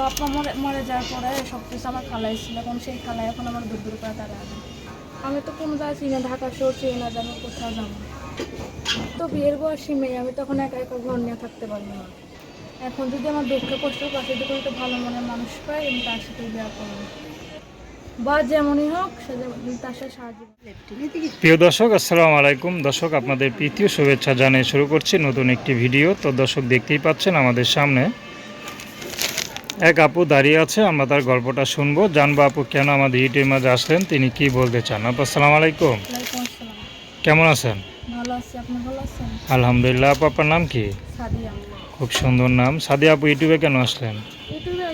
বাবা মরে মরে যাওয়ার পরে সব কিছু আমার খালাই ছিল এখন সেই খালাই এখন আমার দূর দূর করে তারা আমি তো কোনো জায়গায় চিনি না ঢাকা শহর চিনি না যাব কোথাও যাব তো বিয়ের বয়সী মেয়ে আমি তখন একা একা ঘর নিয়ে থাকতে পারব না। এখন যদি আমার দুঃখ কষ্ট পাশে যদি একটা ভালো মনের মানুষ পাই আমি তার সাথে বিয়ে করব। বা যেমনই হোক সে যেমন- তার সাথে সাহায্য প্রিয় দর্শক আসসালামু আলাইকুম। দর্শক আপনাদের প্রীতীয় শুভেচ্ছা জানিয়ে শুরু করছি নতুন একটি ভিডিও। তো দর্শক দেখতেই পাচ্ছেন আমাদের সামনে এক আপু দাঁড়িয়ে আছে আমরা তার গল্পটা শুনব। জানব আপু কেন আমাদের ইউটিউবের মাঝে আসলেন তিনি কি বলতে চান? আপু আসসালামু আলাইকুম। কেমন আছেন? আলহামদুলিল্লাহ আপু আপনার নাম কি? খুব সুন্দর নাম। সাদি আপু ইউটিউবে কেন আসলেন? ইউটিউবে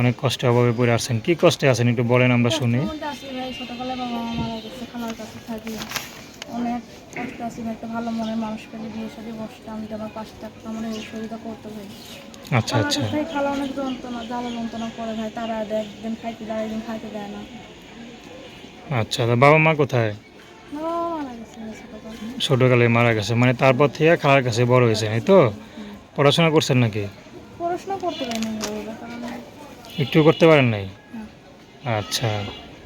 অনেক কষ্ট অভাবে পড়ে আসছেন কি কষ্টে আছেন একটু বলেন আমরা শুনি। কষ্টের মধ্যে আছি ভাই ছোটবেলায় বাবা মারা গেছে খালার কাছে থাকি। অনেক কষ্ট আছি একটা ভালো মনের মানুষ পেলে বিয়ে সাথে বসতাম যে আমার পাশে থাকতো আমার এই শরীরটা করতে ভাই। আচ্ছা আচ্ছা। ভাই খালা অনেক যন্ত্রণা জ্বালা যন্ত্রণা করে ভাই তারা দেয় একদিন খাইতে দেয় একদিন খাইতে দেয় না। আচ্ছা তা বাবা মা কোথায়? ছোটোকালে মারা গেছে মানে তারপর থেকে খালার কাছে বড় হয়েছে এই তো? পড়াশোনা করছেন নাকি? পড়াশোনা করতে পারিনি একটু করতে পারেন নাই? আচ্ছা।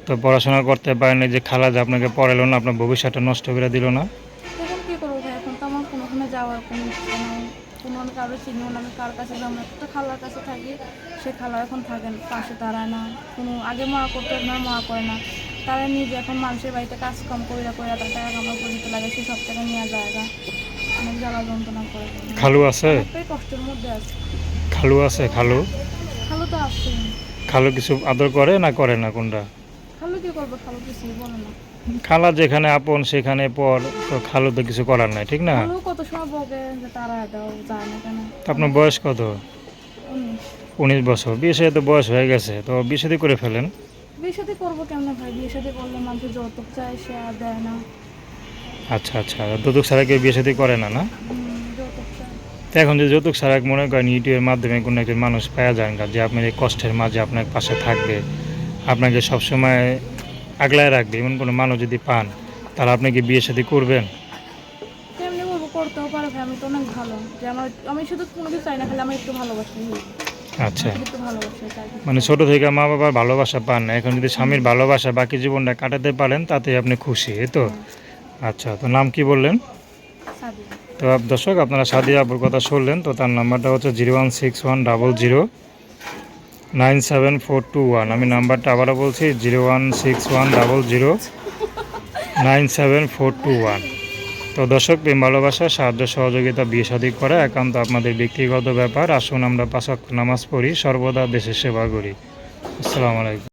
তো পড়াশোনা করতে পারেন যে খালা যে আপনাকে পড়ালো না আপনার ভবিষ্যৎটা নষ্ট করে দিল না। এখন কি করব ভাই? এখন তো আমার কোনোখানে যাওয়ার কোনো ইচ্ছে নাই। কোনো আমি কারও চিনিও না আমি কার কাছে যাব? না। একটা খালার কাছে থাকি সে খালা এখন থাকেন পাশে দাঁড়ায় না। কোনো আগে মা করতে না মা করে না। তারা নিজে এখন মানুষের বাড়িতে কাজ কম তার টাকা কামাই করে দিতে লাগে সে সব টাকা নেওয়া না। অনেক জ্বালা যন্ত্রণা করে। খালু আছে? অনেকটাই কষ্টের মধ্যে আছে। খালু আছে খালু? খালু তো আসছে খালু কিছু আদর করে না করে না কোনটা? খালু কি করবে খালু কিছুই বলে না। খালা যেখানে আপন সেখানে পর তো খালু তো কিছু করার নাই ঠিক না? খালু কত সময় বকে যে তারা দাও যায় না কেন? তো আপনার বয়স কত? উনিশ। বছর। সাথে তো বয়স হয়ে গেছে তো সাথে করে ফেলেন? সাথে করব কেমন ভাই? সাথে করলে মানুষ যৌতুক চায় সে আর দেয় না। আচ্ছা আচ্ছা যৌতুক ছাড়া কেউ বিয়ে সাথে করে না না? এখন যে যৌতুক ছাড়া মনে করেন ইউটিউবের মাধ্যমে কোনো একজন মানুষ পাওয়া যান গা, যে আপনার এই কষ্টের মাঝে আপনার পাশে থাকবে। আপনাকে সবসময় আগলায় রাখবে। এমন কোনো মানুষ যদি পান তাহলে আপনি কি বিয়ে সাথে করবেন? তেমনি বলব করতেও পারে আমি তো অনেক ভালো। যে আমার আমি শুধু কোনো কিছু চাই না খালি আমার একটু ভালোবাসি। আচ্ছা। একটু ভালোবাসি চাই মানে ছোট থেকে মা বাবার ভালোবাসা পান না এখন যদি স্বামীর ভালোবাসা বাকি জীবনটা কাটাতে পারেন তাতে আপনি খুশি এই তো? আচ্ছা তো নাম কি বললেন? সাদি তো দর্শক আপনারা সাদিয়া আপুর কথা শুনলেন তো তার নাম্বারটা হচ্ছে zero one six one double zero. Nine seven four two one. আমি নাম্বারটা আবারও বলছি, zero one six one double zero, nine seven four two one. তো দর্শক, প্রেম, ভালোবাসা, সাহায্য, সহযোগিতা, বিয়ে, শাদী করা একান্ত আপনাদের ব্যক্তিগত ব্যাপার। আসুন আমরা পাঁচ নামাজ পড়ি, সর্বদা দেশের সেবা করি। আসসালামু আলাইকুম।